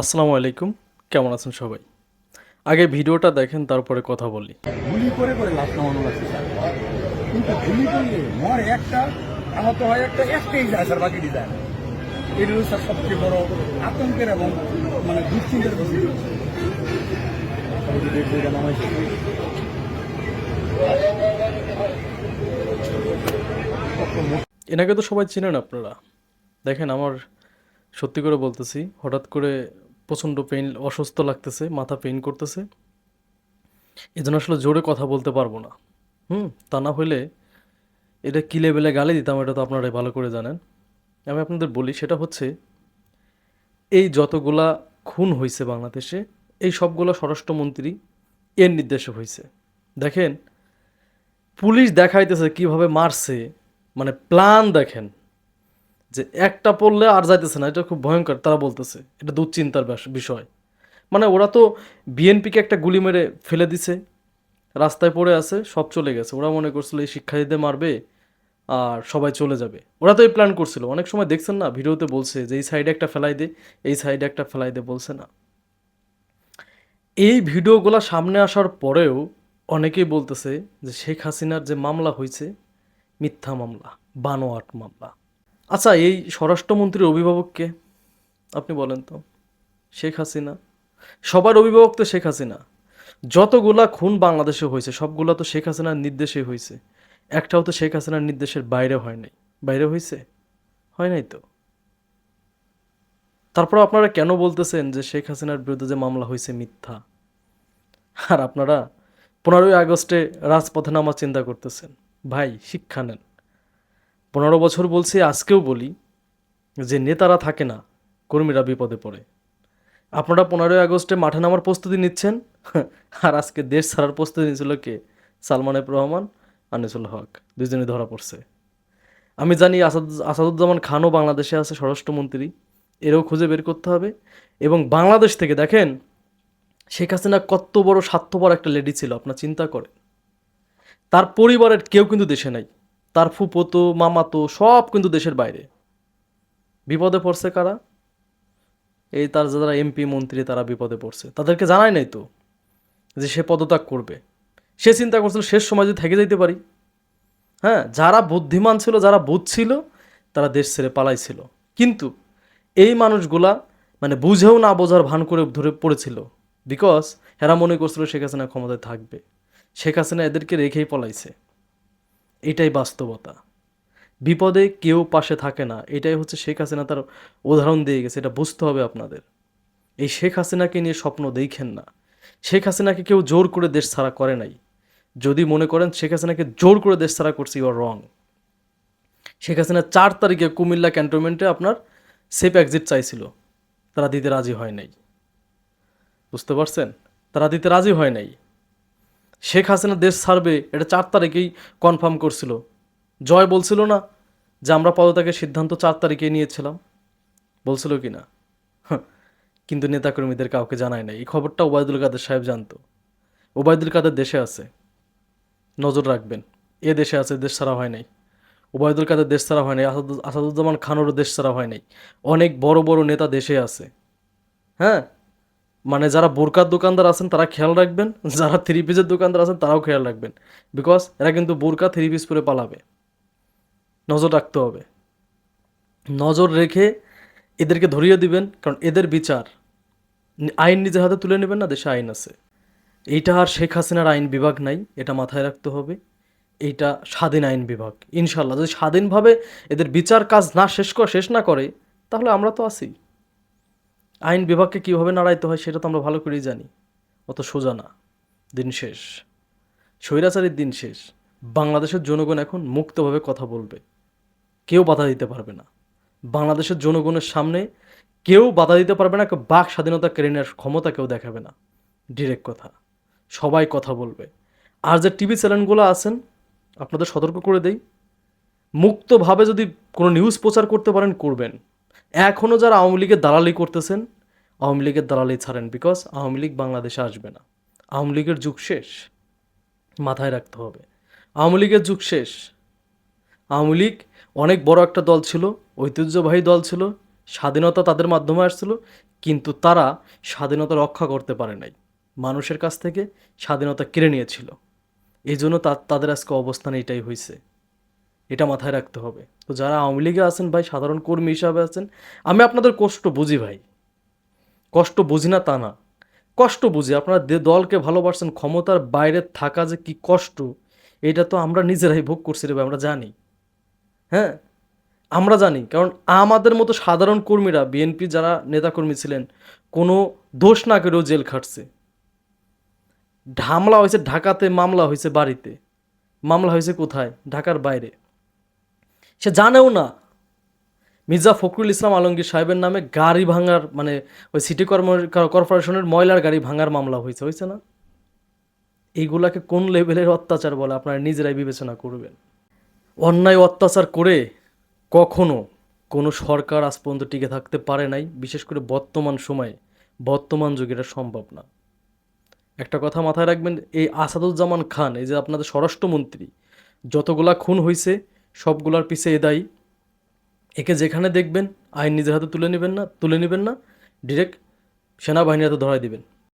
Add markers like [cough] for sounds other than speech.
আসসালামু আলাইকুম কেমন আছেন সবাই? আগে ভিডিওটা দেখেন তারপরে কথা বলি। গুলি করে করে লাশ নামানো লাগছে কিন্তু গুলি করলে মর একটা আহত হয় একটা একটাই যায় স্যার বাকিটি যায়। এটা স্যার সবচেয়ে বড় আতঙ্কের এবং মানে দুশ্চিন্তার বিষয় এনাকে তো সবাই চিনেন আপনারা। দেখেন আমার সত্যি করে বলতেছি হঠাৎ করে প্রচণ্ড পেইন অসুস্থ লাগতেছে, মাথা পেইন করতেছে। এজন্য আসলে জোরে কথা বলতে পারব না। হুম, তা না হলে এটা কী লেভেলে গালি দিতাম এটা তো আপনারাই ভালো করে জানেন। আমি আপনাদের বলি, সেটা হচ্ছে এই যতগুলা খুন হয়েছে বাংলাদেশে, এই সবগুলো স্বরাষ্ট্রমন্ত্রী এর নির্দেশে হয়েছে দেখেন, পুলিশ দেখাইতেছে কীভাবে মারছে মানে প্ল্যান দেখেন। যে একটা পড়লে আর যাইতেছে না, এটা খুব ভয়ঙ্কর, তারা বলতেছে। এটা দুশ্চিন্তার বিষয়। মানে ওরা তো বিএনপিকে একটা গুলি মেরে ফেলে দিছে, রাস্তায় পড়ে আছে, সব চলে গেছে। ওরা মনে করছিল এই শিক্ষার্থীদের মারবে আর সবাই চলে যাবে। ওরা তো এই প্ল্যান করছিল। অনেক সময় দেখছেন না, ভিডিওতে বলছে যে, এই সাইডে একটা ফেলাই দে, এই সাইডে একটা ফেলাই দে, বলছে না। এই ভিডিওগুলো সামনে আসার পরেও অনেকেই বলতেছে যে, শেখ হাসিনার যে মামলা হয়েছে মিথ্যা মামলা, বানোয়াট মামলা। আচ্ছা এই স্বরাষ্ট্রমন্ত্রীর অভিভাবককে আপনি বলেন তো। শেখ হাসিনা। সবার অভিভাবক তো শেখ হাসিনা। যতগুলা খুন বাংলাদেশে হয়েছে, সবগুলা তো শেখ হাসিনার নির্দেশে হয়েছে। একটাও তো শেখ হাসিনার নির্দেশের বাইরে হয় নাই। বাইরে হয়েছে? হয় নাই তো? তারপর আপনারা কেন বলতেছেন যে শেখ হাসিনার বিরুদ্ধে যে মামলা হয়েছে মিথ্যা? আর আপনারা পনেরোই আগস্টে রাজপথে নামার চিন্তা করতেছেন। ভাই, শিক্ষা নেন। পনেরো বছর বলছি, আজকেও বলি যে নেতারা থাকে না, কর্মীরা বিপদে পড়ে। আপনারা পনেরোই আগস্টে মাঠে নামার প্রস্তুতি নিচ্ছেন? [laughs] আর আজকে দেশ ছাড়ার প্রস্তুতি নিয়েছিল কে? সালমান এফ রহমান, আনিসুল হক। দুজনই ধরা পড়ছে। আমি জানি আসাদ, আসাদুজ্জামান খানও বাংলাদেশে আছে, স্বরাষ্ট্রমন্ত্রী। এরও খুঁজে বের করতে হবে। এবং বাংলাদেশ থেকে দেখেন, শেখ হাসিনা কত বড় স্বার্থপর একটা লেডি ছিল, আপনার চিন্তা করে তার পরিবারের কেউ কিন্তু দেশে নাই। তার ফুপতো মামাতো সব কিন্তু দেশের বাইরে। বিপদে পড়ছে কারা? এই তার যারা এমপি, মন্ত্রী, তারা বিপদে পড়ছে। তাদেরকে জানাই নাই তো যে সে পদত্যাগ করবে। সে চিন্তা করছিল শেষ সময় যদি থেকে যেতে পারি। হ্যাঁ যারা বুদ্ধিমান ছিল, যারা বুঝছিল তারা দেশ ছেড়ে পালাইছিল। কিন্তু এই মানুষগুলা মানে বুঝেও না বোঝার ভান করে ধরে পড়েছিল। বিকজ এরা মনে করছিল শেখ হাসিনা ক্ষমতায় থাকবে। শেখ হাসিনা এদেরকে রেখেই পলাইছে। এটাই বাস্তবতা। বিপদে কেউ পাশে থাকে না। এটাই হচ্ছে শেখ হাসিনা তার উদাহরণ দিয়ে গেছে। এটা বুঝতে হবে আপনাদের। এই শেখ হাসিনাকে নিয়ে স্বপ্ন দেখেন না। শেখ হাসিনাকে কেউ জোর করে দেশ ছাড়া করে নাই। যদি মনে করেন, শেখ হাসিনাকে জোর করে দেশ ছাড়া করছে you are wrong Sheikh Hasina চার তারিখে কুমিল্লা ক্যান্টনমেন্টে আপনার সেফ এক্সিট চাইছিল। তারা দিতে রাজি হয় নাই। বুঝতে পারছেন? তারা দিতে রাজি হয় নাই। শেখ হাসিনা দেশ ছাড়বে এটা চার তারিখেই কনফার্ম করছিল। জয় বলছিল না যে আমরা পদত্যাগের সিদ্ধান্ত চার তারিখে নিয়েছিলাম। বলছিল কি না? কিন্তু নেতাকর্মীদের কাউকে জানায় নাই। এই খবরটা ওবায়দুল কাদের সাহেব জানতো। ওবায়দুল কাদের দেশে আছে। নজর রাখবেন। এ দেশে আছে, দেশ ছাড়া হয় নাই। ওবায়দুল কাদের দেশ ছাড়া হয় নাই। আসাদুজ্জামান খানেরও দেশ ছাড়া হয় নাই। অনেক বড় বড় নেতা দেশে আছে। হ্যাঁ? মানে যারা বোরকার দোকানদার আছেন, তারা খেয়াল রাখবেন। যারা থ্রি পিসের দোকানদার আছেন, তারাও খেয়াল রাখবেন। বিকজ এরা কিন্তু বোরকা থ্রি পিস পরে পালাবে। নজর রাখতে হবে। নজর রেখে এদেরকে ধরিয়ে দিবেন, কারণ এদের বিচার। আইন নিজের হাতে তুলে নেবেন না, দেশে আইন আছে। এইটা আর শেখ হাসিনার আইন বিভাগ নাই, এটা মাথায় রাখতে হবে। এইটা স্বাধীন আইন বিভাগ। ইনশাল্লাহ যদি স্বাধীনভাবে এদের বিচার কাজ না, শেষ শেষ না করে, তাহলে আমরা তো আছি। আইন বিভাগকে কীভাবে নাড়াইতে হয় সেটা তো আমরা ভালো করেই জানি। অত সোজা না। দিন শেষ। স্বৈরাচারীর দিন শেষ। বাংলাদেশের জনগণ এখন মুক্তভাবে কথা বলবে। কেউ বাধা দিতে পারবে না। বাংলাদেশের জনগণের সামনে কেউ বাধা দিতে পারবে না বাক স্বাধীনতা কেড়ে নেওয়ার ক্ষমতা কেউ দেখাবে না। ডিরেক্ট কথা। সবাই কথা বলবে। আর যে টিভি চ্যানেলগুলো আছেন, আপনাদের সতর্ক করে দেই। মুক্তভাবে যদি কোনো নিউজ প্রচার করতে পারেন, করবেন। এখনও যারা আওয়ামী লীগের দালালি করতেছেন, আওয়ামী লীগের দালালি ছাড়েন বিকজ আওয়ামী লীগ বাংলাদেশে আসবে না। আওয়ামী লীগের যুগ শেষ, মাথায় রাখতে হবে। আওয়ামী লীগের যুগ শেষ। আওয়ামী লীগ অনেক বড় একটা দল ছিল, ঐতিহ্যবাহী দল ছিল, স্বাধীনতা তাদের মাধ্যমে আসছিল, কিন্তু তারা স্বাধীনতা রক্ষা করতে পারে নাই। মানুষের কাছ থেকে স্বাধীনতা কেড়ে নিয়েছিল। এই জন্য তাদের আজকে অবস্থান এটাই হয়েছে এটা মাথায় রাখতে হবে। তো যারা আওয়ামী লীগে আছেন ভাই, সাধারণ কর্মী হিসাবে আছেন, আমি আপনাদের কষ্ট বুঝি ভাই। কষ্ট বুঝি না তা না। কষ্ট বুঝি, আপনারা দলকে ভালোবাসছেন ক্ষমতার বাইরে থাকা যে কি কষ্ট, এটা তো আমরা নিজেরাই ভোগ করছি রে ভাই, আমরা জানি। হ্যাঁ? আমরা জানি, কারণ আমাদের মতো সাধারণ কর্মীরা, বিএনপি যারা নেতাকর্মী ছিলেন, কোনো দোষ না করেও জেল খাটছে। ঢামলা হয়েছে, ঢাকাতে মামলা হয়েছে বাড়িতে। মামলা হয়েছে কোথায়? ঢাকার বাইরে। সে জানেও না। মির্জা ফখরুল ইসলাম আলমগীর সাহেবের নামে গাড়ি ভাঙার মানে ওই সিটি কর্ম- কর্পোরেশনের ময়লার গাড়ি ভাঙার মামলা হয়েছে হয়েছে না? এইগুলাকে কোন লেভেলের অত্যাচার বলে আপনারা নিজেরাই বিবেচনা করবেন? অন্যায় অত্যাচার করে কখনো কোনো সরকার আজ পর্যন্ত টিকে থাকতে পারে নাই, বিশেষ করে বর্তমান সময়ে। বর্তমান যুগে এটা সম্ভব না। একটা কথা মাথায় রাখবেন, এই আসাদুজ্জামান খান, এই যে আপনাদের স্বরাষ্ট্রমন্ত্রী, যতগুলা খুন হয়েছে সবগুলার পিছে এ দায়ী। একে যেখানে দেখবেন, আইন নিজের হাতে তুলে নেবেন না, তুলে নেবেন না ডিরেক্ট সেনাবাহিনীর হাতে ধরাই দিবেন।